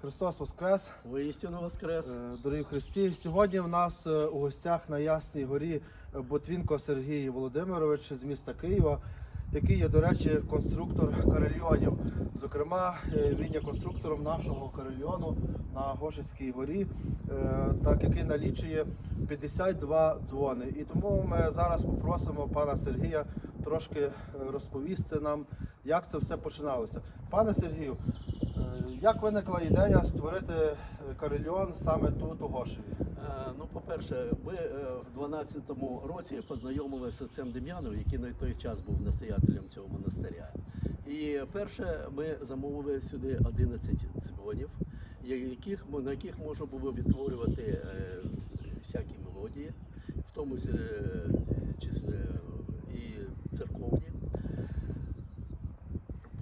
Христос Воскрес, Воістину воскрес. Е, дорогі Христі. Сьогодні в нас е, у гостях на Ясній горі е, Ботвінко Сергій Володимирович з міста Києва, який є, до речі, конструктор карельйонів. Зокрема, він є конструктором нашого карельйону на Гошицькій горі, так який налічує 52 дзвони. І тому ми зараз попросимо пана Сергія трошки розповісти нам, як це все починалося. Пане Сергію, Як виникла ідея створити е, карельйон саме тут, у Гошеві? Е, Ну, по-перше, ми е, в 12-му році познайомилися з цим Дем'яном, який на той час був настоятелем цього монастиря. І перше, ми замовили сюди 11 дзвонів, яких, на яких можна було відтворювати всякі мелодії, в тому числі і церковні.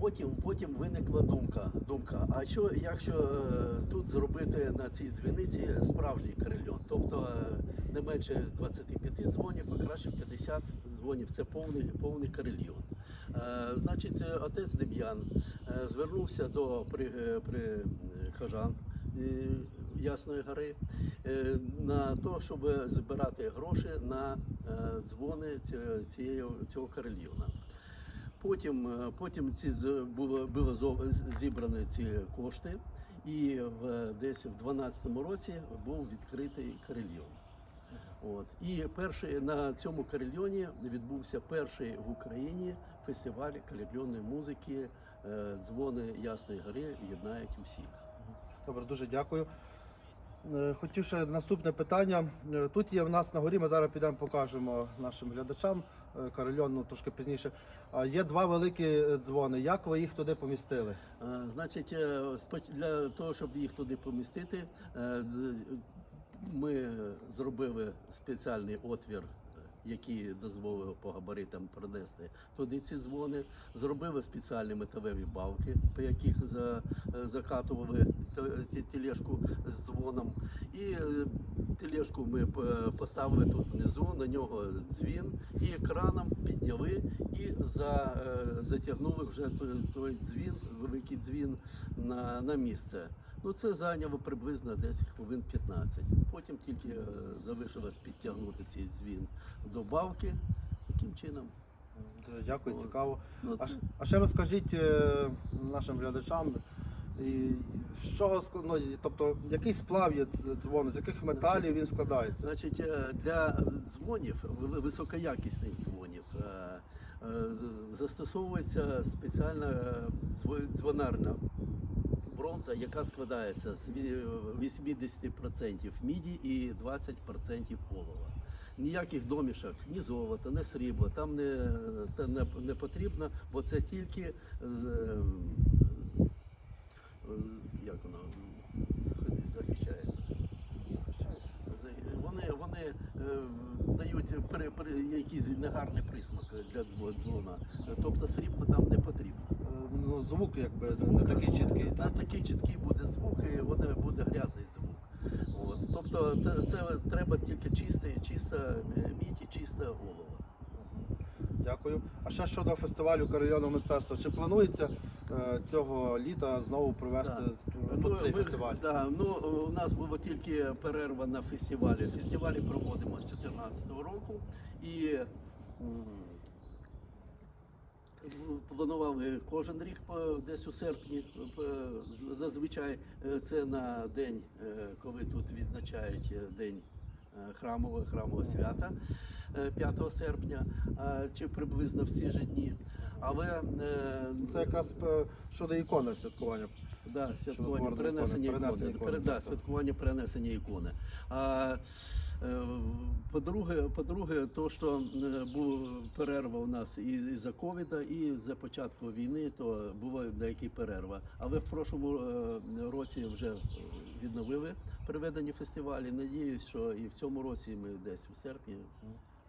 Потім, потім виникла думка. думка а що, якщо е, тут зробити на цій дзвіниці справжній карельон? Тобто е, не менше 25 дзвонів, а краще 50 дзвонів це повний, повний карельйон. Е, значить, отець Дем'ян звернувся до при, при хажан Ясної гори на те, щоб збирати гроші на дзвони цього карельйона. Потім, е, потім ці було, було зібрані ці кошти, і в десь в 12-му році був відкритий карельйон. От і перший на цьому карельйоні відбувся перший в Україні фестиваль карельйонної музики. е, Дзвони Ясної гори єднають усіх. Добре, дуже дякую. Е, Хотів ще наступне питання. Е, Тут є в нас на горі, ми зараз підемо покажемо нашим глядачам е, ну трошки пізніше. Є два великі дзвони. Як ви їх туди помістили? Значить, для того, щоб їх туди помістити, ми зробили спеціальний отвір, е, який дозволив по габаритам пронести туди ці дзвони. Зробили спеціальні металеві балки, по яких е, закатували те- тележку з дзвоном. І е, тележку ми поставили тут внизу, на нього дзвін, і краном підняли і за, е, затягнули вже той, дзвін, великий дзвін на місце. Ну це зайняло приблизно десь хвилин 15. Потім тільки е, залишилось підтягнути цей дзвін до балки. Таким чином. Дуже дякую, О, цікаво. Ну, А, це- ш- а ще розкажіть е, нашим глядачам, і з чого ск- ну, і- тобто який сплав є дзвону, з яких металів він складається? Значить, е, для дзвонів, ви- високоякісних дзвонів, е, е, з- застосовується спеціальна е, дзво- дзвонарна бронза, яка складається з 80% міді і 20% олова. Ніяких домішок, ні золота, ні срібла там не, не, не потрібно, бо це тільки е, е, як воно захищає. Вони, вони е, дають при, при, якийсь негарний присмак для дзво- дзвона. Тобто срібло там не потрібно. Ну, звук якби Звук, не такий чіткий. Не так? такий чіткий буде звук, і вони буде грязний звук. От. Тобто це треба тільки чисте, чиста мідь і чисте олово. Дякую. А ще щодо фестивалю карельйонного мистецтва, чи планується е, цього літа знову провести Да. тут цей ми- фестиваль? Да, ну, у нас було тільки перерва на фестивалі. Фестивалі проводимо з 2014 року і м, планували кожен рік десь у серпні. Зазвичай е, це на день, е, коли тут відзначають е, день е, храмового храмового свята е, 5 серпня, чи приблизно в ці ж дні. Але е, Це якраз е, щодо ікони святкування. Да, святкування перенесення ікони, перенесення ікони. перенесення ікони. Е, по-друге, по-друге, то, що е, була перерва у нас і, за ковіда, і за початку війни, то була деякі перерва. Але в прошлому е, році вже відновили проведення фестивалі. Надіюсь, що і в цьому році ми десь у серпні.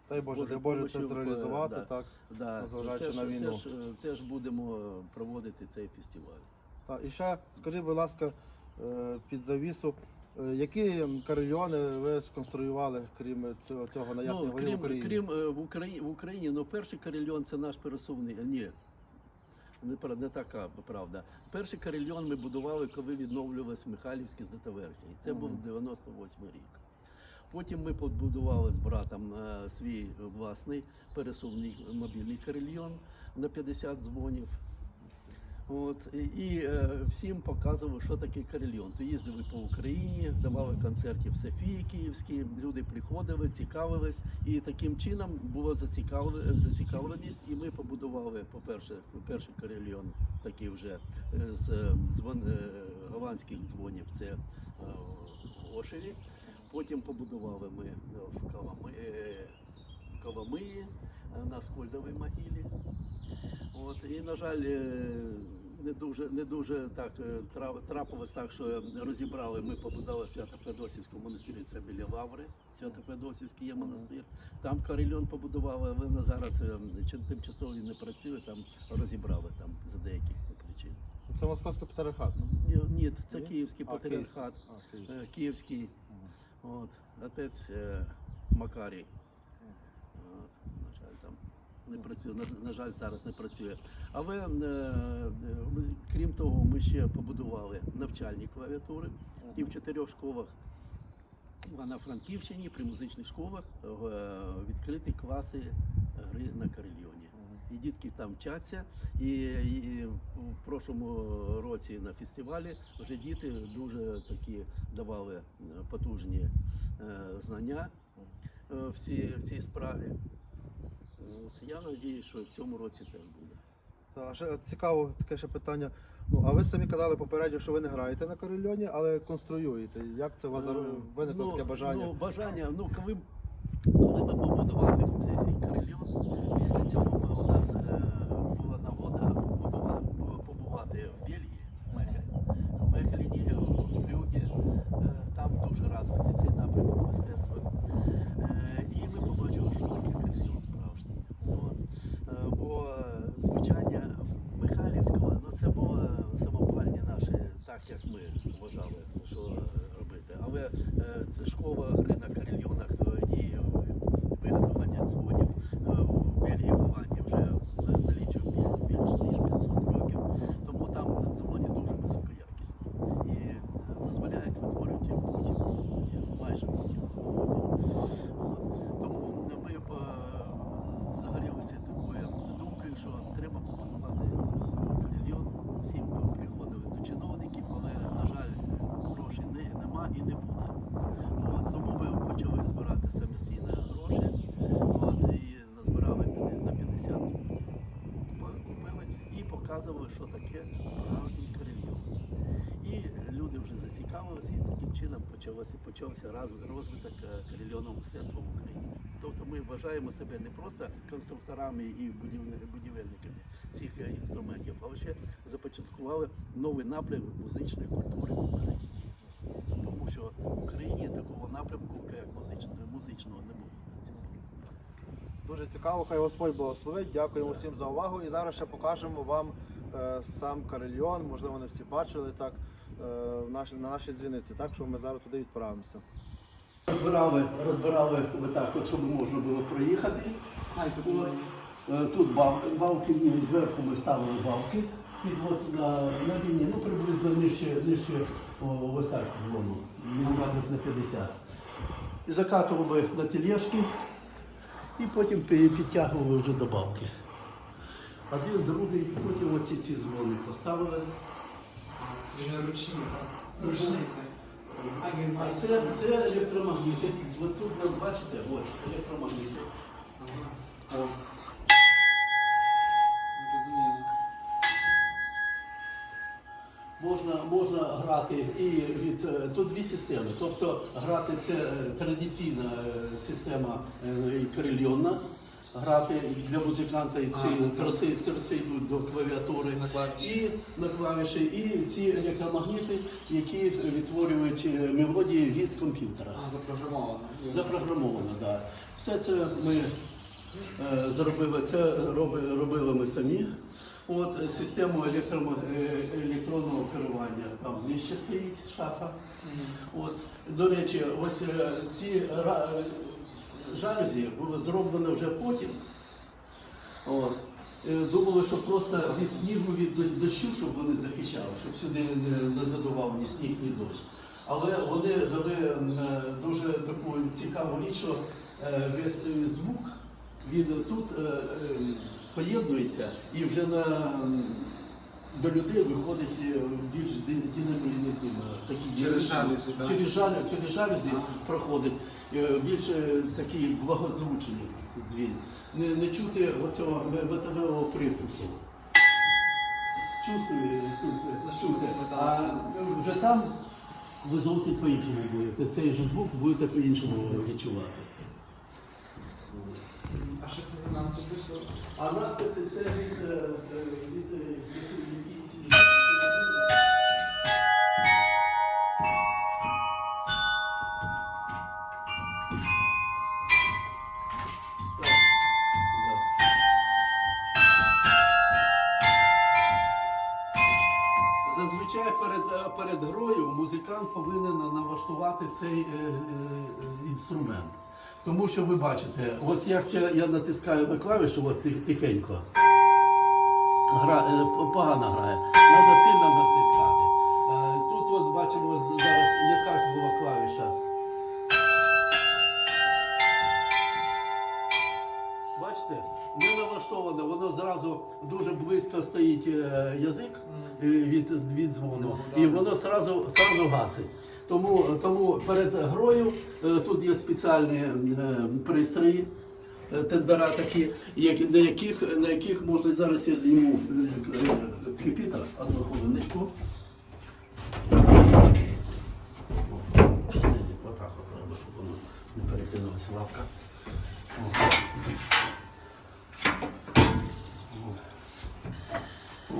Дай З Боже, дай Боже це зреалізувати, да. так. Да, Незважаючи теж, на війну. Теж, теж будемо проводити цей фестиваль. Так, і ще скажіть, будь ласка, під завісу, які карельйони ви сконструювали, крім цього, цього на Ясній Ну, горі в крім, Україні? крім е, в Україні, в Україні, ну перший карельйон це наш пересувний. е, Ні. Не, не така правда. Перший карельйон ми будували, коли відновлювалися Михайлівські здатоверхи. І це був 98 рік. Потім ми побудували з братом е, свій власний пересувний мобільний карельйон на 50 дзвонів. От, і е, всім показували, що таке карельйон. То їздили по Україні, давали концерти в Софії Київській, люди приходили, цікавились. І таким чином була зацікавленість. І ми побудували, по-перше, перший карельйон, такий вже е, з е, дзвон, голландських дзвонів, це Ошеві. Потім побудували ми в Калами, Коломиї е, на Скольдовій могилі. От, і, на жаль, е, не дуже, не дуже так е, трапилось так, що розібрали. Ми побудували Свято-Феодосівському монастирі, це біля Лаври. Свято-Феодосівський є монастир. Там карельон побудували, але на зараз е, тимчасово не працює, там розібрали там за деяких причин. Це московський патріархат. Ні, ні це київський А, патріархат, київський, от, отець Макарій. От, на жаль, там не працює. На, на жаль, зараз не працює. Але е, е, крім того, ми ще побудували навчальні клавіатури і в чотирьох школах. На Франківщині при музичних школах е, відкриті класи гри на карельйоні. І дітки там вчаться. І, і в прошлому році на фестивалі вже діти дуже такі давали е, потужні е, знання е, в цій, в цій справі. От, я сподіваюся, що в цьому році теж буде. Та, ще цікаво таке ще питання. Ну, а ви самі казали попередньо, що ви не граєте на карельйоні, але конструюєте. Як це у вас Е, виникло ну, таке бажання? Ну, бажання, ну коли, коли ми побудували цей карельон після цього у нас е, була нагода побудувати, побувати в Бельгії, в Мехелі. В Мехеліні, в Брюгі, е, там дуже розвитий цей напрямок мистецтва. Е, і ми побачили, що таке карельйон справжній. От. Е, бо е, звучання Михайлівського, ну це було самопальні наші, так як ми вважали, що е, робити. Але е, це школа гри на карельйонах е, і виготовлення дзвонів е, в Бельгії, в Голландії вже налічує біль- більше ніж 500 років. Тому там дзвони дуже високоякісні і е, дозволяють витворювати будь-яку, майже будь-яку мелодію. От. Тому ми б е, загорілися такою думкою, що треба побудувати карельйон. Всім б приходили до чиновників, але, на жаль, грошей не, нема і не буде. От, тому ми почали збирати самостійно гроші от, і назбирали на 50 злотих. Купили- Купили і показували, що таке справжній карельйон. І люди вже зацікавилися, і таким чином почалося, почався розвиток е, карельйонного мистецтва в Україні. Тобто ми вважаємо себе не просто конструкторами і будівельниками цих е, інструментів, але ще започаткували новий напрямок музичної культури в Україні. Тому що в Україні такого напрямку, як музичного, музичного не було. Дуже цікаво, хай Господь благословить. Дякуємо всім за увагу. І зараз ще покажемо вам е, сам карельйон. Можливо, не всі бачили так на нашій дзвіниці. Так що ми зараз туди відправимося. Розбирали, розбирали отак, от, щоб можна було проїхати. От, е, Тут балки, балки зверху ми ставили балки. І от на, на війні, ну приблизно нижче, нижче ось так дзвону, міліметрів на 50. І закатували на тележки і потім підтягували вже до балки. Один, другий, потім оці ці дзвони поставили. Це вже ручні, так? Рушниці. А це, це електромагніти. Ось тут ви бачите, ось електромагніти. Ага, О. Можна, можна грати і від е, тут дві системи. Тобто грати це е, традиційна е, система і. Грати для музиканта ці А, ну, троси, троси йдуть до клавіатури. На. І на клавіші, і ці електромагніти, які відтворюють е, мелодії від комп'ютера. А, запрограмовано. Запрограмовано, так. Да. Все це ми е, зробили, це роби, робили ми самі. От систему електромо- е, електронного керування там нижче стоїть шафа. От, до речі, ось е, ці жалюзі були зроблені вже потім. От. е, думали, що просто від снігу, від дощу, щоб вони захищали, щоб сюди не, задував ні сніг, ні дощ. Але вони дали е, дуже таку цікаву річ, що е, весь звук він тут поєднується і вже на, до людей виходить е, більш ди- динамічні такі Через динамічні- жалюзі, так? через жалю, через жалюзі проходить е, більше такий благозвучний дзвін. Не, не чути оцього металевого привкусу. Чувствує тут е, чути. А вже там ви зовсім по-іншому будете. Цей же звук будете по-іншому відчувати. А що це за надписи? А надписи це від, е, е, від, е, від, від, Зазвичай перед, е, перед грою музикант повинен налаштувати цей е, е, інструмент. Тому що ви бачите, ось як я натискаю на клавішу, от тихенько. Гра, е, погано грає. Треба сильно натискати. Е, Тут от бачимо зараз якась була клавіша. Бачите, не налаштоване, воно зразу дуже близько стоїть е, язик е, від, від дзвону, і воно зразу, зразу гасить. Тому, тому перед грою е, тут є спеціальні пристрої, тендера такі, на, яких, на яких можна зараз я зніму е, одну хвилиночку. Отак щоб воно не перекинулася лавка. О.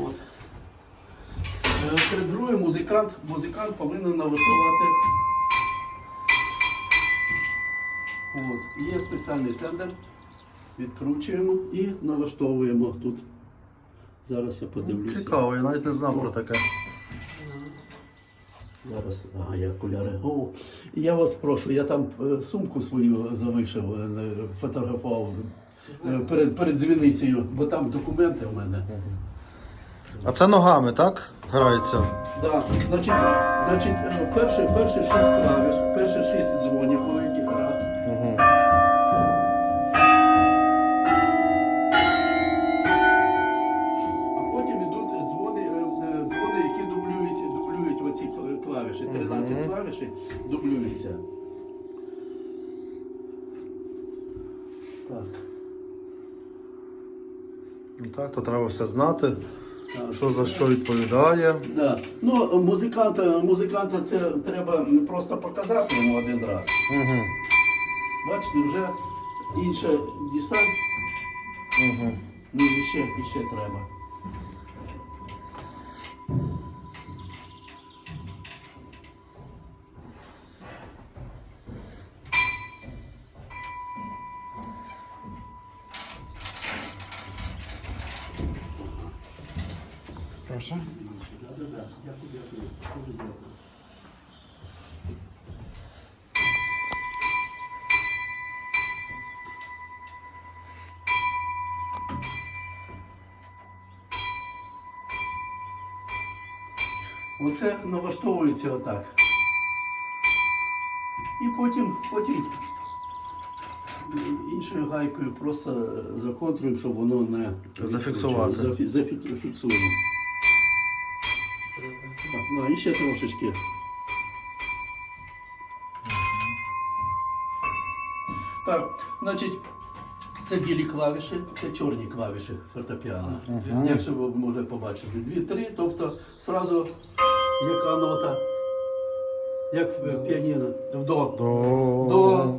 От. Е, Перед грою музикант, музикант повинен налаштувати. От. Є спеціальний тендер. Відкручуємо і налаштовуємо тут. Зараз я подивлюся. Цікаво, я навіть не знав про таке. Зараз, ага, я окуляри. О, я вас прошу, я там е, сумку свою залишив, е, фотографував е, перед, перед дзвіницею, бо там документи у мене. А це ногами, так? Грається. Да. Значить, значить перші, перші шість клавіш, перші шість дзвонів маленьких гра. Угу. А потім йдуть дзвони, е, е, дзвони, які дублюють, дублюють оці клавіші. 13 Мгм. клавіші дублюються. Так. Ну так, то треба все знати. Що за що відповідає. Да. Ну, музиканта, музиканта це треба просто показати йому один раз. Угу. Бачите, вже інше дістань. Угу. Ну, і ще, і ще треба. Оце налаштовується отак. І потім, потім іншою гайкою просто законтруємо, щоб воно не Зафіксувати. Зафі- зафі- Зафіксуємо. Так, ну, і ще трошечки. Так, значить, це білі клавіші, це чорні клавіші фортепіано. Якщо ви можете побачити, дві-три, тобто зразу яка нота, як в піаніно. В до. До. До. До.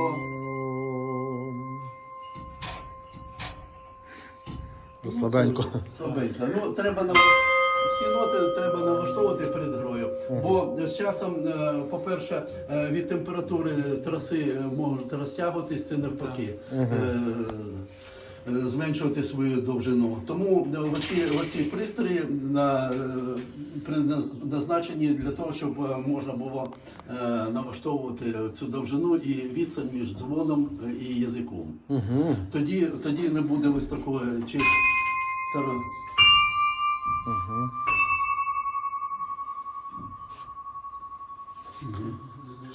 До. До. Слабенько. Слабенько. Ну, треба на всі ноти треба налаштовувати перед грою. Бо з часом, е, по-перше, е, від температури траси е, можуть розтягуватись, це навпаки. Зменшувати свою довжину. Тому оці, оці пристрої на, е, для того, щоб можна було е, налаштовувати цю довжину і відстань між дзвоном і язиком. Угу. Тоді, тоді не буде ось такої чи Угу.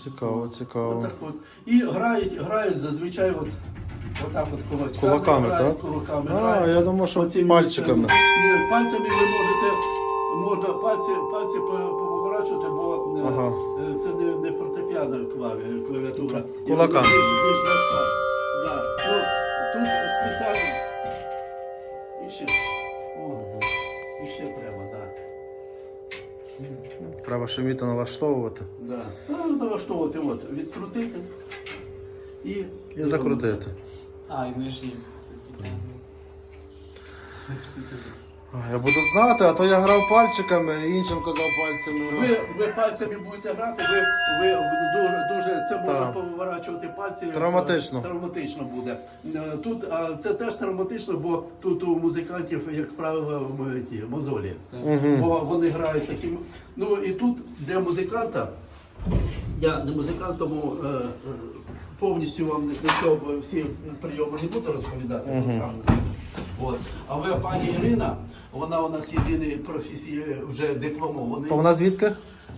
Цікаво, цікаво. Отак от. І грають, грають зазвичай от, отак от кулачками. Кулаками, грають, так? Кулаками, А, грають. я думав, що Оцими пальчиками. Ні, пальцями ви можете, можна пальці, пальці по- поворачувати, бо е, Ага. е, це не, не фортепіано клаві- клавіатура. І Кулаками. вона Більш, більш легка. Да. Ну, тут спеціально. І ще. Треба ще вміти налаштовувати Да. Треба налаштовувати, от, відкрутити і, і закрутити. А, і нижні. А, Я буду знати, а то я грав пальчиками, іншим казав пальцями. Ви, ви пальцями будете грати, ви, ви дуже, дуже це можна Так. поворачувати пальці. Травматично. Травматично буде. Е, Тут а, це теж травматично, бо тут у музикантів, як правило, м- ті, мозолі. Бо вони грають таким. Ну і тут для музиканта, я не музикант, тому е, е, повністю вам не цього всі прийоми не буду розповідати. так От. Але пані Ірина, вона у нас єдиний професій вже дипломований. То вона звідки?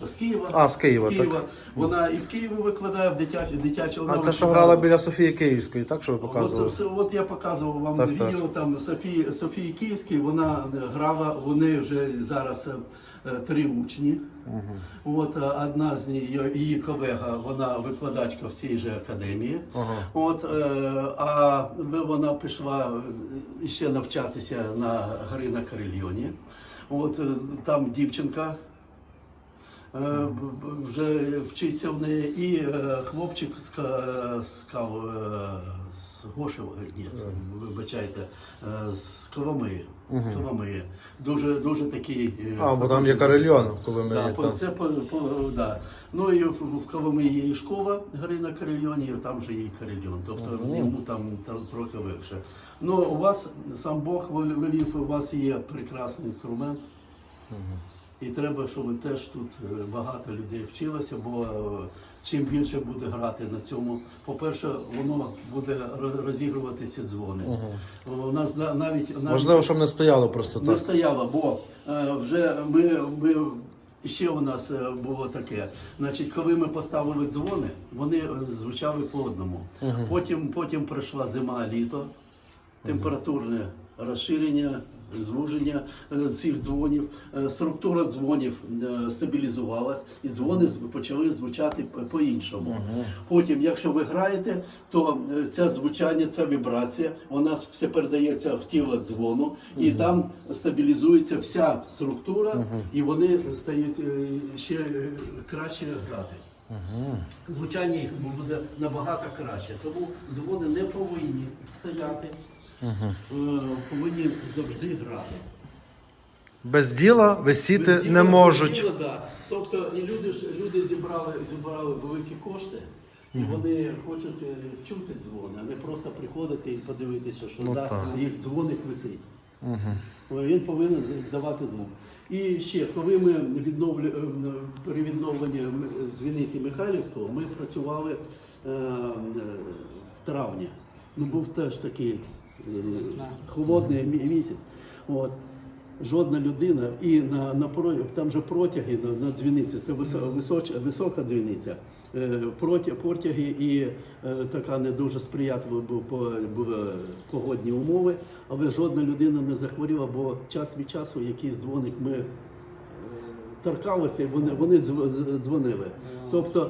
З Києва. А, з Києва, так. Вона і в Києві викладає в дитячій дитячій А це що грала біля Софії Київської, так що ви От, показували? це- от я показував вам Так, відео там Софії, Софії Київській, вона е, грала, вони вже зараз е, три учні. От е, одна з них, її- колега, вона викладачка в цій же академії. Ага. От, а вона пішла ще навчатися на гри на Карельйоні. От там дівчинка. Е, Вже вчиться в неї, і е, хлопчик з, Ка- з, е, з Гошева, ні, вибачайте, з Коломиї. З Коломиї. Дуже, дуже такий. А, бо там є потужний. карельйон, коли ми Да, там. це по, по, да. Ну і в, Коломиї є і школа гри на карельйоні, і там же є карельйон. Тобто йому там тр- трохи легше. Ну, у вас сам Бог вел- велів, у вас є прекрасний інструмент. І треба, щоб теж тут е, багато людей вчилося, бо е, чим більше буде грати на цьому, по-перше, воно буде розігруватися дзвони. У нас навіть, навіть Можливо, щоб не стояло просто не так. стояло, бо е, вже ми, ми ще у нас було таке. Значить, коли ми поставили дзвони, вони звучали по одному. Потім, потім прийшла зима, літо, температурне розширення. Звуження е, цих дзвонів, Е, структура дзвонів е, стабілізувалась, і дзвони почали звучати по-іншому. Потім, якщо ви граєте, то це звучання, ця вібрація, вона все передається в тіло дзвону, і там стабілізується вся структура, і вони стають ще краще грати. Звучання їх буде набагато краще. Тому дзвони не повинні стояти, е, повинні завжди грати. Без діла висіти Без не можуть. без діла, да. Тобто і люди ж люди зібрали, зібрали великі кошти, і вони хочуть е, чути дзвони, а не просто приходити і подивитися, що Ну, да, так. їх дзвоник висить. Він повинен здавати звук. І ще, коли ми відновлю, е, при відновленні дзвіниці Михайлівського, ми працювали е, в травні. Ну, був теж такий Весна. холодний мі- місяць. От. Жодна людина і на, на там же протяги на, на дзвіниці, це височ, висока дзвіниця. Е, протяги і е, така не дуже по- були погодні умови, але жодна людина не захворіла, бо час від часу якийсь дзвоник ми е, торкалися, і вони, вони дзвонили. Тобто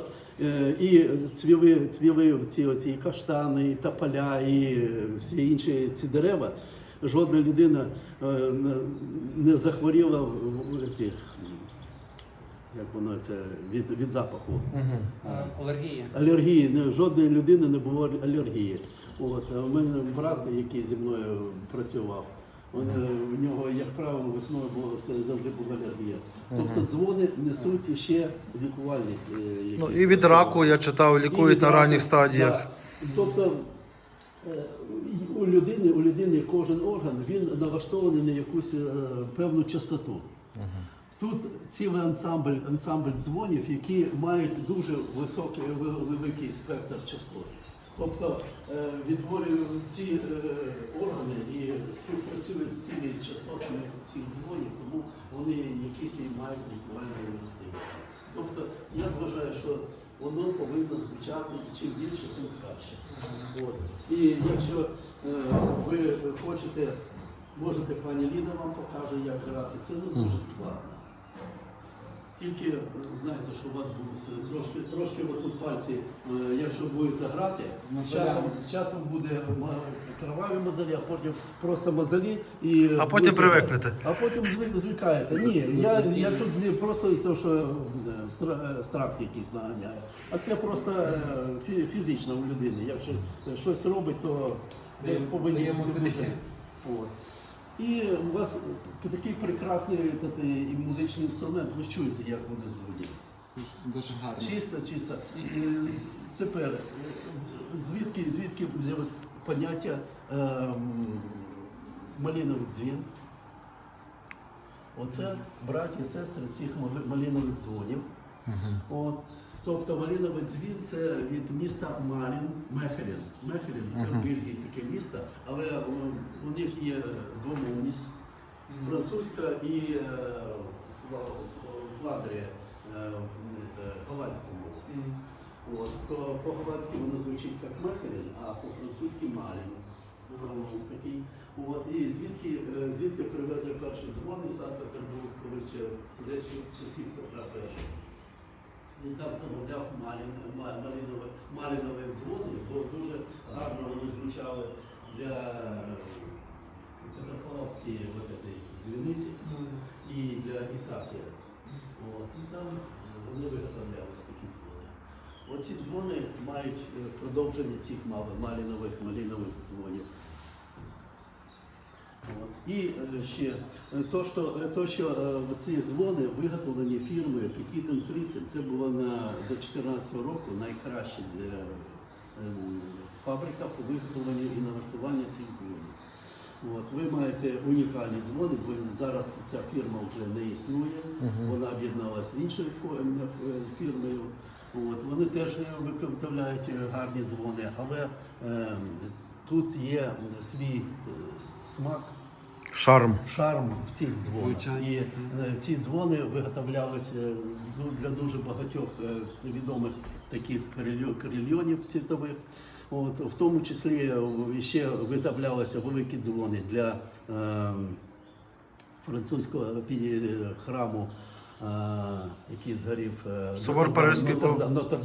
і цвіли, цвіли ці оці каштани, і тополя, і е, всі інші ці дерева. Жодна людина е, не- захворіла в- тих, як воно це, від, від запаху. Е, Алергія. Алергії, не, жодної людини не було алергії. От, а у мене брат, який зі мною працював, е, в нього, як правило, весною було все завжди була алергія. Тобто дзвони несуть ще лікувальні. е, Ну і від раку я читав, лікують на ранніх стадіях. да. Тобто е, у людини, у людини кожен орган він налаштований на якусь е, певну частоту. Тут цілий ансамбль, ансамбль дзвонів, які мають дуже високий великий спектр частот. Тобто е, відтворюють ці е, органи і співпрацюють з цими частотами цих дзвонів, тому вони якісь і мають лікувальні властивості. Тобто я вважаю, що воно повинно звучати чим більше, тим краще. От. І якщо е, ви хочете, можете пані Ліна вам покаже, як грати, це не дуже складно. Тільки е, знаєте, що у вас будуть е, трошки, трошки отут пальці, е, якщо будете грати, з часом, з часом буде кроваві мозолі, а потім просто мозолі. І А потім будете- привикнете. А потім звикаєте. Ні, я, я тут не просто то, що стра- страх якийсь наганяє, а це просто фізично у людини. Якщо щось робить, то десь повинні От. І у вас такий прекрасний та- і музичний інструмент, ви чуєте, як вони звучать. Дуже гарно. Чисто, чисто. І, е, тепер, е, звідки, звідки взялось поняття ем, малиновий дзвін? Оце браті сестри цих малинових дзвонів. От. Тобто малиновий дзвін це від міста Малін, Мехелін. Мехелін це в Бельгії таке місто, але е, у них є двомовність французька і е, Фла- Фландрія, е, голландська мова. От, то по-голландськи воно звучить як Мехелін, а по-французьки Малін. Голландський такий. От, і звідки, звідки привезли перший дзвон у Санкт-Петербург, колись ще за часів Петра І. Він там замовляв малін, малінове, дзвони, бо дуже гарно вони звучали для Петропавловської от дзвіниці і для Ісакія. От, і там вони виготовлялись такі дзвони. Оці дзвони мають е, продовження цих мал- малінових, малінових дзвонів. І е, ще е, то, що, е, то, що ці дзвони виготовлені фірмою Пекітен Фріцен, це було на, до 2014 року найкраща фабрика по виготовленню і налаштуванню цих дзвонів. От, ви маєте унікальні дзвони, бо зараз ця фірма вже не існує, вона об'єдналася з іншою фірмою. От, вони теж виготовляють гарні дзвони, але е, тут є свій смак, Шарм. шарм в цих дзвонах. І е, ці дзвони виготовлялися ну, для дуже багатьох е, відомих таких крильйонів світових. От, в тому числі е, ще виготовлялися великі дзвони для е, французького храму. Який згорів е, Собор Паризький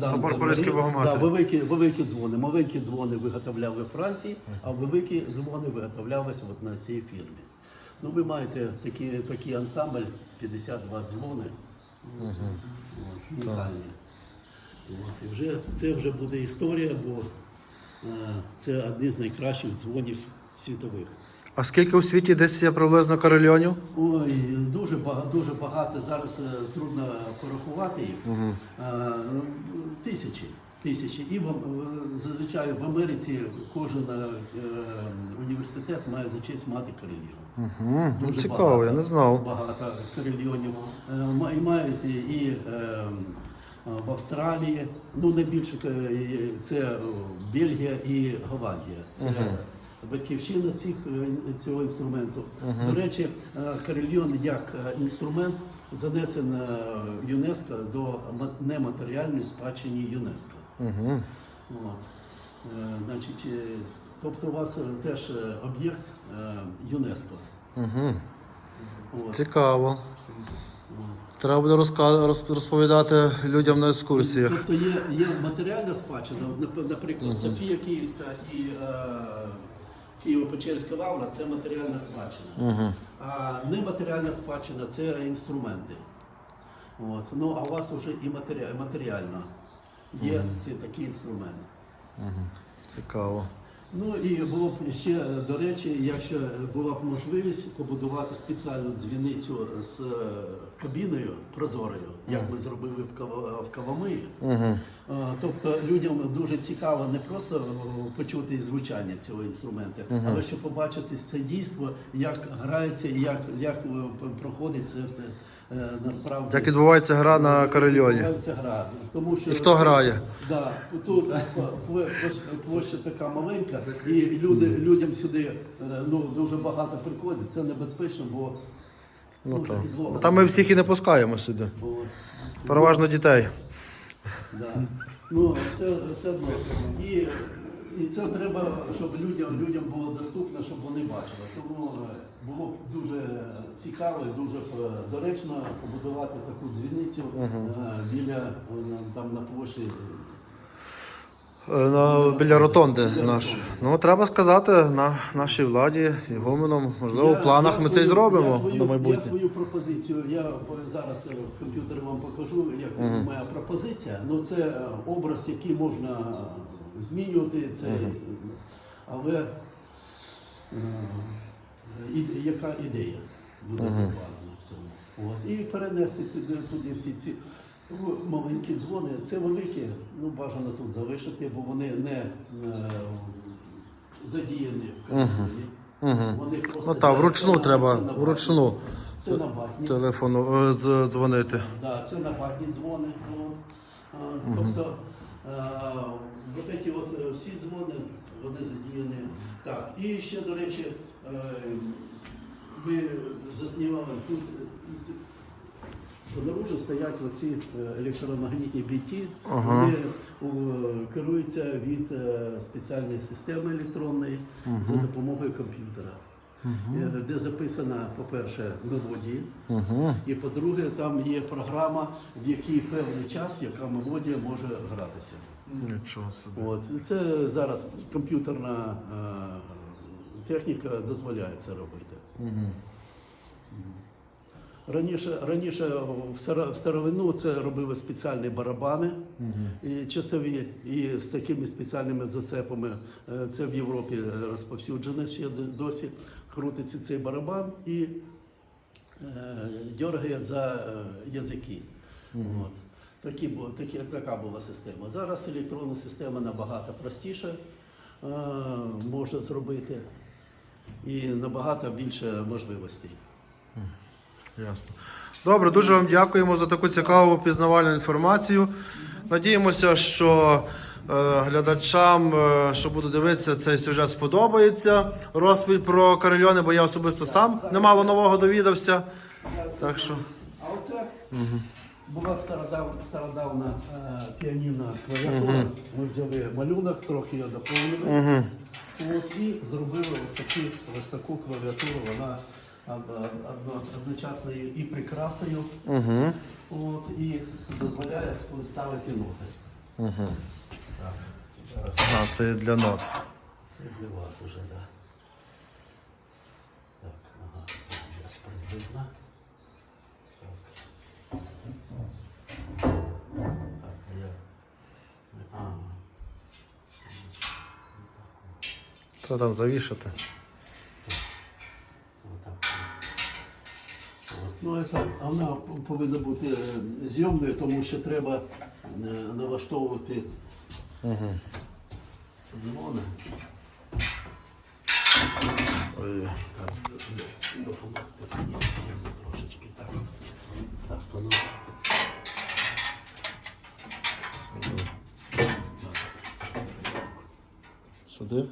Собор. Паризький Богоматері. Да, великі, великі дзвони. Маленькі дзвони виготовляли в Франції, а великі дзвони виготовлялися от на цій фірмі. Ну, ви маєте такий, такий ансамбль 52 дзвони. От, унікальні. От, і вже, це вже буде історія, бо е, це одні з найкращих дзвонів світових. А скільки у світі десь є приблизно карельйонів? Ой, дуже багато, дуже багато. Зараз е, трудно порахувати їх. Е, Тисячі. Тисячі. І в, зазвичай в Америці кожен е, університет має за честь мати карельйон. Угу. Ну, Дуже цікаво, багато, я не знав. Багато карельйонів. Е, І мають і, е, в Австралії, ну найбільше це Бельгія і Голландія. Це батьківщина цих, е, цього інструменту. До речі, е, карельйон як е, інструмент занесен ЮНЕСКО до нематеріальної спадщини ЮНЕСКо. Угу. От. Е, Значить, тобто у вас теж об'єкт ЮНЕСКО. Угу. От. Цікаво. Треба буде розповідати людям на екскурсіях. Тобто є, є матеріальна спадщина, От, нап- наприклад, Софія Київська і е, Києво-Печерська лавра це матеріальна спадщина. Угу. А нематеріальна спадщина це інструменти. От. Ну, а у вас вже і матеріа- матеріально є цей такий інструмент. Цікаво. Ну і було б ще, до речі, якщо була б можливість побудувати спеціальну дзвіницю з е, кабіною прозорою, як ми зробили в Кавамиї. Угу. Тобто людям дуже цікаво не просто е, почути звучання цього інструменту, але щоб побачити це дійство, як грається і як, як е, проходить це все е, насправді. Як відбувається гра на карельйоні? Це гра. Тому що І хто грає? Да, тут площа, площа така маленька, і люди, людям сюди ну, дуже багато приходять. Це небезпечно, бо Ну, дуже підлога. Ну, Там ми всіх і не пускаємо сюди. Бо, Переважно дітей. Да. Ну, все, все одно. І, і це треба, щоб людям, людям було доступно, щоб вони бачили. Тому е, було б дуже цікаво і дуже б, е, доречно побудувати таку дзвіницю е, біля е, там на площі. Е, На, біля ротонди наш. Ну, треба сказати на нашій владі і гомоном. Можливо, в планах ми це і свою- зробимо я свою, на майбутнє. Я свою пропозицію, я по- зараз е, в комп'ютері вам покажу, як моя пропозиція. Ну це е, образ, який можна е, змінювати, це, е, але е, і- яка ідея буде закладена в цьому. От. І перенести туди, туди всі ці ну, маленькі дзвони. Це великі, ну бажано тут залишити, бо вони не е, задіяні в. Угу. Вони просто Ну так, вручну це на- треба, це на вручну Це на ватні. телефону е, з- дзвонити. Да, це на ватні дзвони. От. А, Тобто а, от ці от е, всі дзвони, вони задіяні. Так, і ще, до речі, е, ми заснімали тут е, з- стоять оці е, електромагнітні біті, Ага. вони е, керуються від е, спеціальної системи електронної за допомогою комп'ютера, е, де записана, по-перше, мелодія, Угу. і по-друге, там є програма, в який певний час яка мелодія може гратися. Нічого собі. От це зараз комп'ютерна техніка дозволяє це робити. Угу. Раніше, раніше в старовину це робили спеціальні барабани і часові, і з такими спеціальними зацепами. Е, Це в Європі е, розповсюджено ще досі. Крутиться цей барабан і е, дергає за е, язики. От. Такі, такі, така була система. Зараз електронна система набагато простіше е, може зробити і набагато більше можливостей. Ясно. Добре, дуже вам дякуємо за таку цікаву пізнавальну інформацію. Надіємося, що е, глядачам, е, що будуть дивитися, цей сюжет сподобається. Розповідь про карельони, бо я особисто сам немало нового довідався. Так що. А оце була стародав, стародавна е, піанінна клавіатура. Ми взяли малюнок, трохи його доповнили. От, і зробили ось, такі, ось таку клавіатуру. Вона од- одночасно є і прикрасою, Угу. от, і дозволяє ставити ноти. Угу. Так, А, це для нот. це для вас уже, так. Да. Так, ага, зараз приблизно. Так. Так, а я. Ага. Треба там завішати. Ну, це, вона повинна бути е, зйомною, тому що треба е, налаштовувати Угу. дзвони. Ой. Так, допомогти мені трошечки так. Так, воно. Сюди?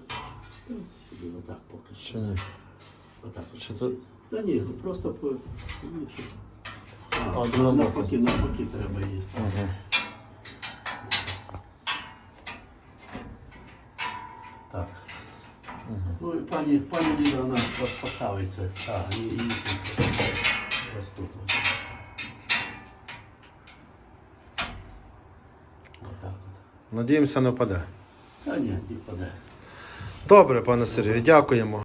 Сюди отак поки що. Отак Та ні, просто по... А, А, навпаки, навпаки треба їсти. Угу. Так. Ну, і пані, пані Ліна вона по- поставить це. А, і, і тут. ось. Отак от. Надіємося, не впаде. Та ні, не паде. Добре, пане Сергію, дякуємо.